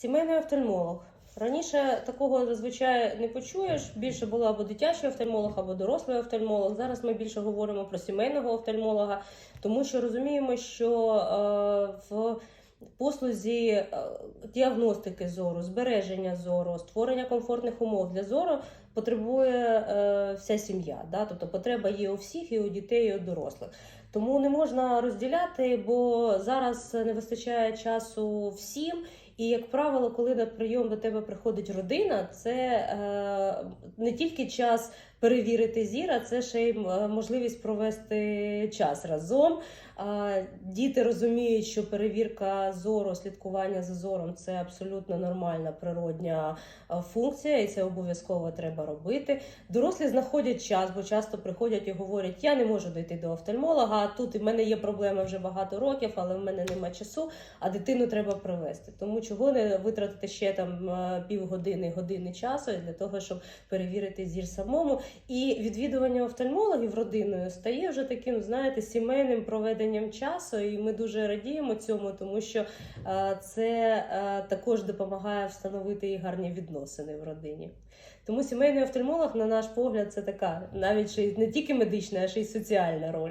Сімейний офтальмолог. Раніше такого зазвичай не почуєш. Більше було або дитячий офтальмолог, або дорослий офтальмолог. Зараз ми більше говоримо про сімейного офтальмолога, тому що розуміємо, що е, в послузі е, діагностики зору, збереження зору, створення комфортних умов для зору потребує е, вся сім'я. Да? Тобто потреба є у всіх, і у дітей, і у дорослих. Тому не можна розділяти, бо зараз не вистачає часу всім. І, як правило, коли на прийом до тебе приходить родина, це е, не тільки час перевірити зір, а це ще й можливість провести час разом. Е, діти розуміють, що перевірка зору, слідкування за зором це абсолютно нормальна природня е, функція, і це обов'язково треба робити. Дорослі знаходять час, бо часто приходять і говорять: я не можу дійти до офтальмолога, тут в мене є проблеми вже багато років, але в мене нема часу, а дитину треба привезти. Тому чого не витратити ще там е, півгодини, години часу для того, щоб перевірити зір самому. І відвідування офтальмологів родиною стає вже таким, знаєте, сімейним проведенням часу. І ми дуже радіємо цьому, тому що е, це е, також допомагає встановити і гарні відносини в родині. Тому сімейний офтальмолог, на наш погляд, це така навіть не тільки медична, а ще й соціальна роль.